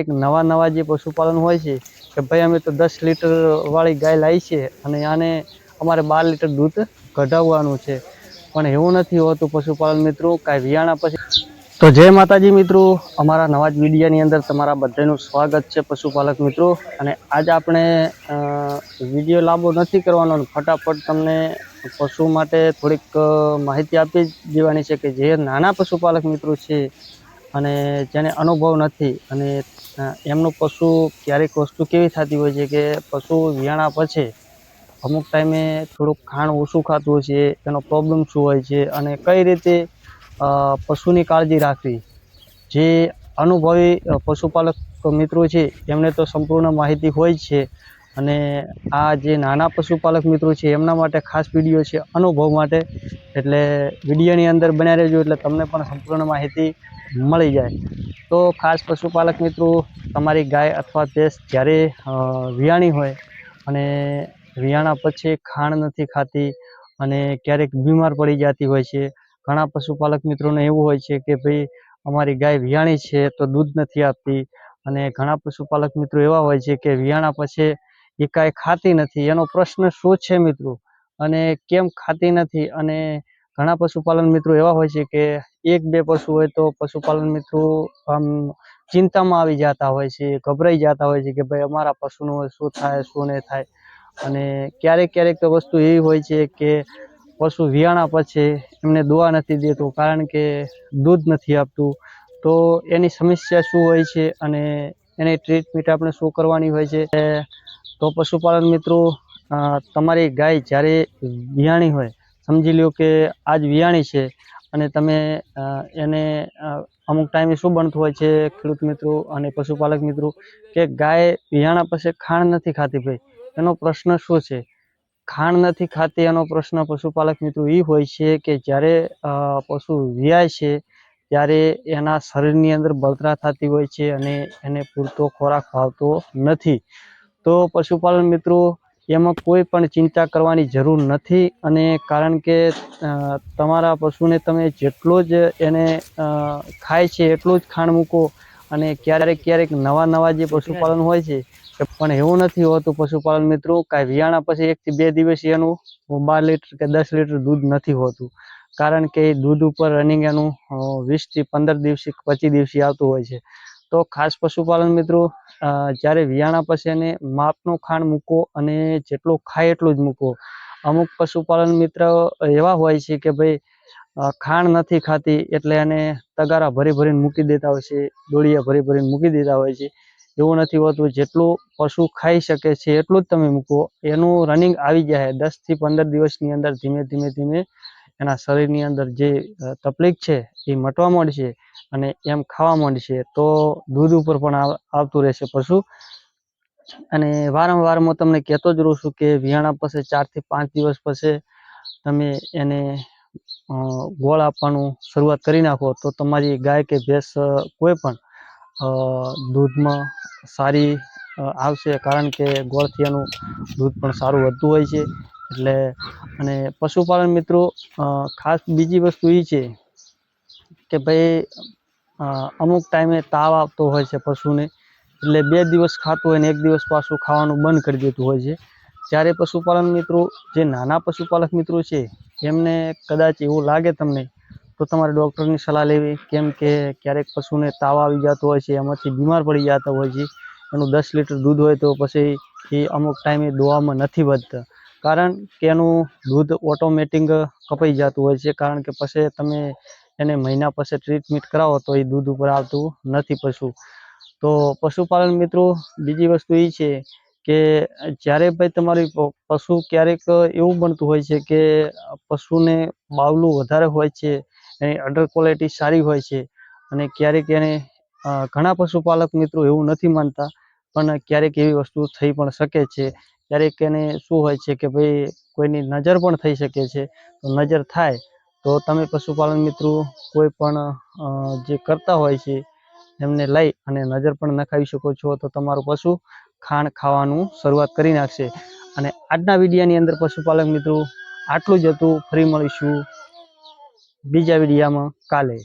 એક નવા નવા જે પશુપાલન હોય છે, કે ભાઈ અમે તો દસ લીટર વાળી ગાય લાવી છે અને આને અમારે બાર લીટર દૂધ કઢાવવાનું છે. પણ એવું નથી હોતું પશુપાલન મિત્રો, કાંઈ વિયાણા પછી તો જય માતાજી મિત્રો, અમારા નવા જ મીડિયાની અંદર તમારા બધાનું સ્વાગત છે પશુપાલક મિત્રો. અને આજ આપણે વીડિયો લાંબો નથી કરવાનો ફટાફટ તમને પશુ માટે થોડીક માહિતી આપી દેવાની છે કે જે નાના પશુપાલક મિત્રો છે અને જેને અનુભવ નથી અને એમનું પશુ ક્યારેક વસ્તુ કેવી થતી હોય છે કે પશુ વિયાણા પછી અમુક ટાઈમે થોડુંક ખાણ ઓછું ખાતું હોય છે એનો પ્રોબ્લેમ શું હોય છે અને કઈ રીતે પશુની કાળજી રાખવી? જે અનુભવી પશુપાલક મિત્રો છે, એમને તો સંપૂર્ણ માહિતી હોય છે અને આ જે નાના પશુપાલક મિત્રો છે, એમના માટે ખાસ વીડિયો છે અનુભવ માટે. એટલે વિડીયોની અંદર બન્યા રહેજો એટલે તમને પણ સંપૂર્ણ માહિતી મળી જાય. તો ખાસ પશુપાલક મિત્રો, તમારી ગાય અથવા ભેંસ જ્યારે વિયાણી હોય અને વિયાણા પછી ખાણ નથી ખાતી અને ક્યારેક બીમાર પડી જતી હોય છે, ઘણા પશુપાલક મિત્રોને એવું હોય છે કે ભાઈ, અમારી ગાય વિયાણી છે તો દૂધ નથી આપતી અને ઘણા પશુપાલક મિત્રો એવા હોય છે કે વિયાણા પછી એ કાંઈ ખાતી નથી. એનો પ્રશ્ન શું છે મિત્રો? અને કેમ ખાતી નથી અને ઘણા પશુપાલન મિત્રો એવા હોય છે કે એક બે પશુ હોય તો પશુપાલન મિત્રો આમ ચિંતામાં આવી જતા હોય છે, ગભરાઈ જતા હોય છે કે ભાઈ અમારા પશુનું શું થાય, શું નહીં થાય. અને ક્યારેક ક્યારેક તો વસ્તુ એવી હોય છે કે પશુ વિયાણા પછી એમને દોવા નથી દેતું કારણ કે દૂધ નથી આપતું. તો એની સમસ્યા શું હોય છે અને એની ટ્રીટમેન્ટ આપણે શું કરવાની હોય છે? તો પશુપાલન મિત્રો તમારી ગાય જ્યારે વિયાણી હોય સમજી લ્યો કે આજ વિયાણી છે અને તમે એને અમુક ટાઈમે શું બનતું હોય છે, ખેડૂત મિત્રો અને પશુપાલક મિત્રો, કે ગાય વિયાણા પછી ખાણ નથી ખાતી ભાઈ? એનો પ્રશ્ન શું છે? ખાણ નથી ખાતી એનો પ્રશ્ન પશુપાલક મિત્રો એ હોય છે કે જ્યારે પશુ વિયાય છે, ત્યારે એના શરીરની અંદર બળતરા થતી હોય છે અને એને પૂરતો ખોરાક ભાવતો નથી. તો પશુપાલન મિત્રો એમાં કોઈ પણ ચિંતા કરવાની જરૂર નથી અને કારણ કે તમારા પશુને તમે જેટલો જ એને ખાય છે એટલું જ ખાણ મૂકો અને ક્યારેક ક્યારેક નવા નવા જે પશુપાલન હોય છે, પણ એવું નથી હોતું પશુપાલન મિત્રો, કાંઈ વિયાણા પછી એકથી બે દિવસ એનું બાર લીટર કે દસ લીટર દૂધ નથી હોતું. કારણ કે દૂધ ઉપર રનિંગ એનું વીસથી પંદર દિવસે, પચીસ દિવસે આવતું હોય છે. તો ખાસ પશુપાલન મિત્રો જ્યારે વિયાણા પછી એને માપનું ખાંડ મૂકો અને જેટલું ખાય એટલું જ મૂકો અમુક પશુપાલન મિત્ર એવા હોય છે કે ભાઈ ખાણ નથી ખાતી એટલે એને તગારા ભરી ભરીને મૂકી દેતા હોય છે દોડિયા ભરી ભરીને મૂકી દેતા હોય છે. એવું નથી હોતું, જેટલું પશુ ખાઈ શકે છે એટલું જ તમે મૂકો એનું રનિંગ આવી જાય દસથી પંદર દિવસની અંદર ધીમે ધીમે ધીમે એના શરીરની અંદર જે તકલીફ છે એ મટવા માંડશે અને એમ ખાવા માંડશે, તો દૂધ ઉપર પણ આવ- આવતું રહેશે પશુ. અને વારંવાર હું તમને કહેતો જ રહું છું કે વિયાણા પછી ચારથી પાંચ દિવસ પછી તમે એને ગોળ આપવાનું શરૂઆત કરી નાખો, તો તમારી ગાય કે ભેંસ કોઈ પણ દૂધમાં સારી આવશે કારણ કે ગોળથી એનું દૂધ પણ સારું વધતું હોય છે. એટલે અને પશુપાલન મિત્રો ખાસ બીજી વસ્તુ એ છે કે ભાઈ અમુક ટાઈમે તાવ આવતો હોય છે પશુને, એટલે બે દિવસ ખાતું હોય ને એક દિવસ પાછું ખાવાનું બંધ કરી દેતું હોય છે. જ્યારે પશુપાલન મિત્રો, જે નાના પશુપાલક મિત્રો છે, એમને કદાચ એવું લાગે તમને, તો તમારે ડૉક્ટરની સલાહ લેવી, કેમ કે ક્યારેક પશુને તાવ આવી જતો હોય છે, એમાંથી બીમાર પડી જતા હોય છે, એનું દસ લીટર દૂધ હોય તો પછી એ અમુક ટાઈમે દોવામાં નથી વધતા. કારણ કે એનું દૂધ ઓટોમેટિક કપાઈ જતું હોય છે. કારણ કે પછી તમે એને મહિના પછી ટ્રીટમેન્ટ કરાવો તો એ દૂધ ઉપર આવતું નથી પશુ. તો પશુપાલન મિત્રો, બીજી વસ્તુ એ છે કે જ્યારે ભાઈ તમારી પશુ ક્યારેક એવું બનતું હોય છે કે પશુને બાવલું વધારે હોય છે, એની અડર ક્વોલિટી સારી હોય છે અને ક્યારેક એને ઘણા પશુપાલક મિત્રો એવું નથી માનતા, પણ ક્યારેક એવી વસ્તુ થઈ પણ શકે છે. ક્યારેક એને શું હોય છે કે ભાઈ કોઈની નજર પણ થઈ શકે છે, તો નજર થાય, તો તમે પશુપાલન મિત્રો કોઈ પણ જે કરતા હોય છે, એમને લઈ અને નજર પણ નખાવી શકો છો, તો તમારું પશુ ખાણ ખાવાનું શરૂઆત કરી નાખશે. અને આજના વિડીયાની અંદર પશુપાલક મિત્રો આટલું જ હતું. ફરી મળીશું બીજા વિડીયામાં કાલે.